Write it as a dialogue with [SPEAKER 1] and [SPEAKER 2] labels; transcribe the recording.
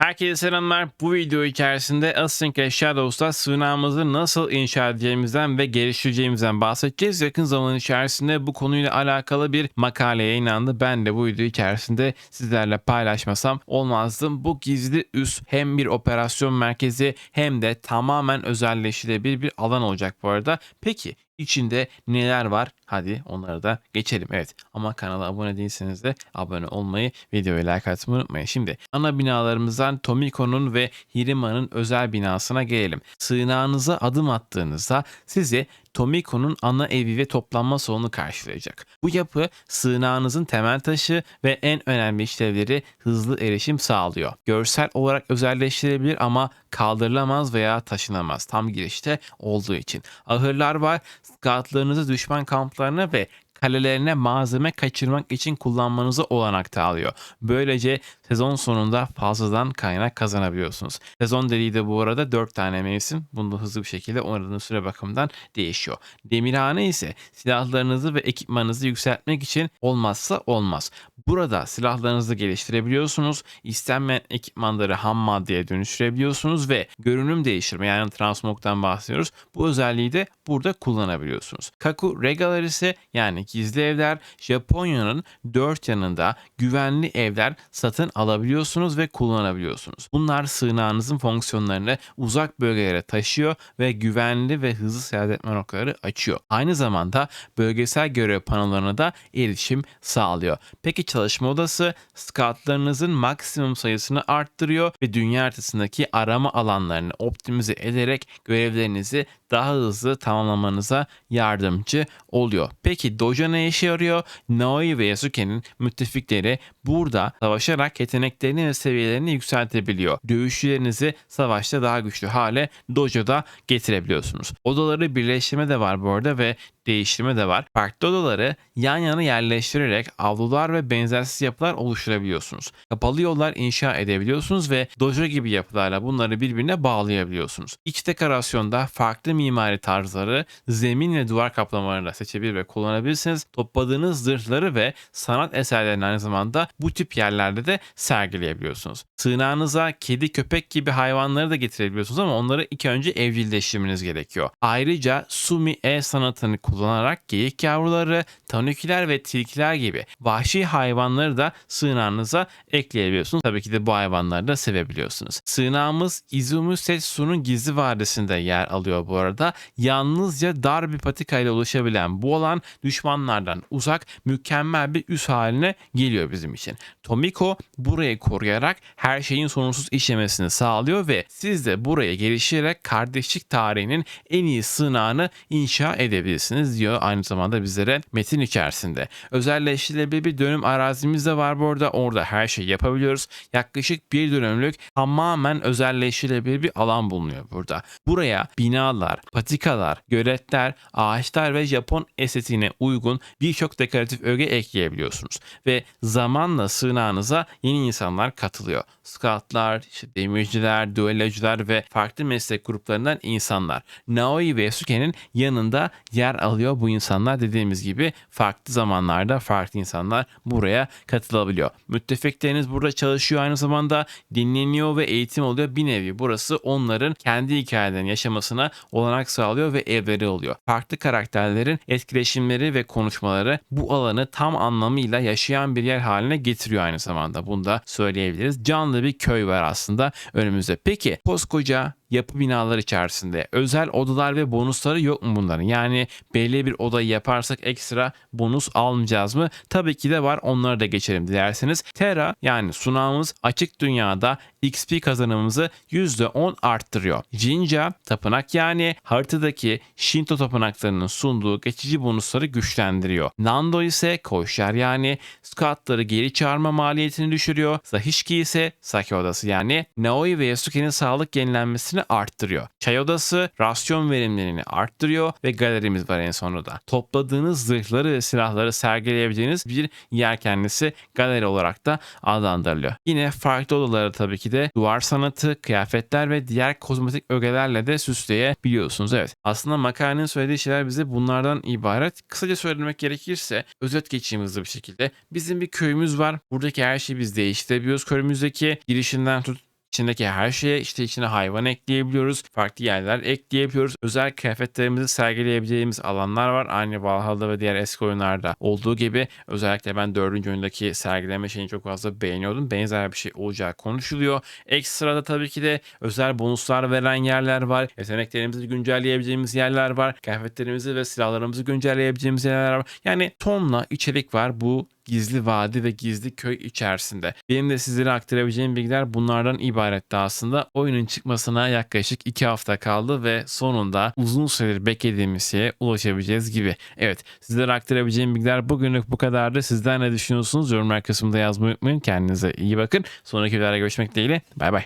[SPEAKER 1] Herkese selamlar. Bu video içerisinde Async Shadows'ta sığınağımızı nasıl inşa edeceğimizden ve geliştireceğimizden bahsedeceğiz. Yakın zaman içerisinde bu konuyla alakalı bir makale yayınlandı. Ben de bu video içerisinde sizlerle paylaşmasam olmazdı. Bu gizli üs hem bir operasyon merkezi hem de tamamen özelleştirilebilir bir alan olacak bu arada. Peki içinde neler var? Hadi onları da geçelim. Evet ama kanala abone değilseniz de abone olmayı, videoya like atmayı unutmayın. Şimdi ana binalarımızdan Tomiko'nun ve Hirima'nın özel binasına gelelim. Sığınağınıza adım attığınızda sizi Tomiko'nun ana evi ve toplanma salonu karşılayacak. Bu yapı sığınağınızın temel taşı ve en önemli işlevleri hızlı erişim sağlıyor. Görsel olarak özelleştirebilir ama kaldırılamaz veya taşınamaz tam girişte olduğu için. Ahırlar var, scoutlarınızı düşman kamplarına ve kalelerine malzeme kaçırmak için kullanmanızı olanak sağlıyor. Böylece sezon sonunda fazladan kaynak kazanabiliyorsunuz. Sezon dediği de bu arada 4 tane mevsim. Bunu da hızlı bir şekilde oynadığınız süre bakımından değişiyor. Demirhane ise silahlarınızı ve ekipmanınızı yükseltmek için olmazsa olmaz. Burada silahlarınızı geliştirebiliyorsunuz. İstenmeyen ekipmanları ham maddeye dönüştürebiliyorsunuz ve görünüm değiştirme yani transmog'dan bahsediyoruz. Bu özelliği de burada kullanabiliyorsunuz. Kaku Regalar ise yani gizli evler Japonya'nın dört yanında güvenli evler satın alabiliyorsunuz ve kullanabiliyorsunuz. Bunlar sığınağınızın fonksiyonlarını uzak bölgelere taşıyor ve güvenli ve hızlı seyahat etme noktaları açıyor. Aynı zamanda bölgesel görev panolarına da erişim sağlıyor. Peki çalışma odası scoutlarınızın maksimum sayısını arttırıyor ve dünya haritasındaki arama alanlarını optimize ederek görevlerinizi daha hızlı tamamlamanıza yardımcı oluyor. Peki Dojo ne işe yarıyor? Naoi ve Yasuke'nin müttefikleri burada savaşarak yeteneklerini ve seviyelerini yükseltebiliyor. Dövüşçülerinizi savaşta daha güçlü hale Dojo'da getirebiliyorsunuz. Odaları birleştirme de var bu arada ve değiştirme de var. Farklı odaları yan yana yerleştirerek avlular ve benzersiz yapılar oluşturabiliyorsunuz. Kapalı yollar inşa edebiliyorsunuz ve dojo gibi yapılarla bunları birbirine bağlayabiliyorsunuz. İç dekorasyonda farklı mimari tarzları, zemin ve duvar kaplamalarını da seçebilir ve kullanabilirsiniz. Topladığınız zırhları ve sanat eserlerini aynı zamanda bu tip yerlerde de sergileyebiliyorsunuz. Sığınağınıza kedi, köpek gibi hayvanları da getirebiliyorsunuz ama onları ilk önce evcilleştirmeniz gerekiyor. Ayrıca Sumi E sanatını kullanarak geyik yavruları, tanukiler ve tilkiler gibi vahşi hayvanları da sığınağınıza ekleyebiliyorsunuz. Tabii ki de bu hayvanları da sevebiliyorsunuz. Sığınağımız Izumi Setsu'nun gizli vadisinde yer alıyor bu arada. Yalnızca dar bir patika ile ulaşabilen bu alan düşmanlardan uzak mükemmel bir üs haline geliyor bizim için. Tomiko burayı koruyarak her şeyin sorunsuz işlemesini sağlıyor ve siz de buraya geliştirerek kardeşlik tarihinin en iyi sığınağını inşa edebilirsiniz diyor aynı zamanda bizlere metin içerisinde. Özelleştirilebilir bir dönüm arazimiz de var bu arada. Orada her şeyi yapabiliyoruz. Yaklaşık bir dönümlük tamamen özelleştirilebilir bir alan bulunuyor burada. Buraya binalar, patikalar, göletler, ağaçlar ve Japon estetiğine uygun birçok dekoratif öge ekleyebiliyorsunuz. Ve zamanla sığınağınıza yeni insanlar katılıyor. Scoutlar, işte demirciler, düellocular ve farklı meslek gruplarından insanlar. Naoi ve Yasuke'nin yanında yer alıyor bu insanlar. Dediğimiz gibi farklı zamanlarda farklı insanlar buraya katılabiliyor. Müttefikleriniz burada çalışıyor aynı zamanda dinleniyor ve eğitim oluyor. Bir nevi burası onların kendi hikayelerini yaşamasına olanak sağlıyor ve evleri oluyor. Farklı karakterlerin etkileşimleri ve konuşmaları bu alanı tam anlamıyla yaşayan bir yer haline getiriyor aynı zamanda. Bunu da söyleyebiliriz. Canlı bir köy var aslında önümüzde. Peki koskoca yapı binalar içerisinde özel odalar ve bonusları yok mu bunların? Yani belli bir odayı yaparsak ekstra bonus almayacağız mı? Tabii ki de var. Onları da geçelim dilerseniz. Terra yani sunağımız açık dünyada XP kazanımımızı %10 arttırıyor. Jinja tapınak yani haritadaki Shinto tapınaklarının sunduğu geçici bonusları güçlendiriyor. Nando ise koşar yani scoutları geri çağırma maliyetini düşürüyor. Zahishki ise Sake odası yani Naoi ve Yasuke'nin sağlık yenilenmesini arttırıyor. Çay odası rasyon verimlerini arttırıyor ve galerimiz var en sonunda. Topladığınız zırhları ve silahları sergileyebileceğiniz bir yer kendisi galeri olarak da adlandırılıyor. Yine farklı odaları tabii ki de duvar sanatı, kıyafetler ve diğer kozmetik ögelerle de süsleyebiliyorsunuz. Evet aslında makalenin söylediği şeyler bize bunlardan ibaret. Kısaca söylemek gerekirse özet geçeyim hızlı bir şekilde. Bizim bir köyümüz var. Buradaki her şeyi biz değiştirebiliyoruz. Köyümüzdeki girişinden tut İçindeki her şeye işte içine hayvan ekleyebiliyoruz. Farklı yerler ekleyebiliyoruz. Özel kıyafetlerimizi sergileyebileceğimiz alanlar var. Aynı Valhalla ve diğer eski oyunlarda olduğu gibi özellikle ben 4. oyundaki sergileme şeyini çok fazla beğeniyordum. Benzer bir şey olacağı konuşuluyor. Ekstrada tabii ki de özel bonuslar veren yerler var. Yeteneklerimizi güncelleyebileceğimiz yerler var. Kıyafetlerimizi ve silahlarımızı güncelleyebileceğimiz yerler var. Yani tonla içerik var bu gizli vadi ve gizli köy içerisinde. Benim de sizlere aktarabileceğim bilgiler bunlardan ibaretti aslında. Oyunun çıkmasına yaklaşık 2 hafta kaldı ve sonunda uzun süredir beklediğimiz şeye ulaşabileceğiz gibi. Evet sizlere aktarabileceğim bilgiler bugünlük bu kadardı. Sizler ne düşünüyorsunuz? Yorumlar kısmında yazmayı unutmayın. Kendinize iyi bakın. Sonraki videolarda görüşmek dileğiyle. Bay bay.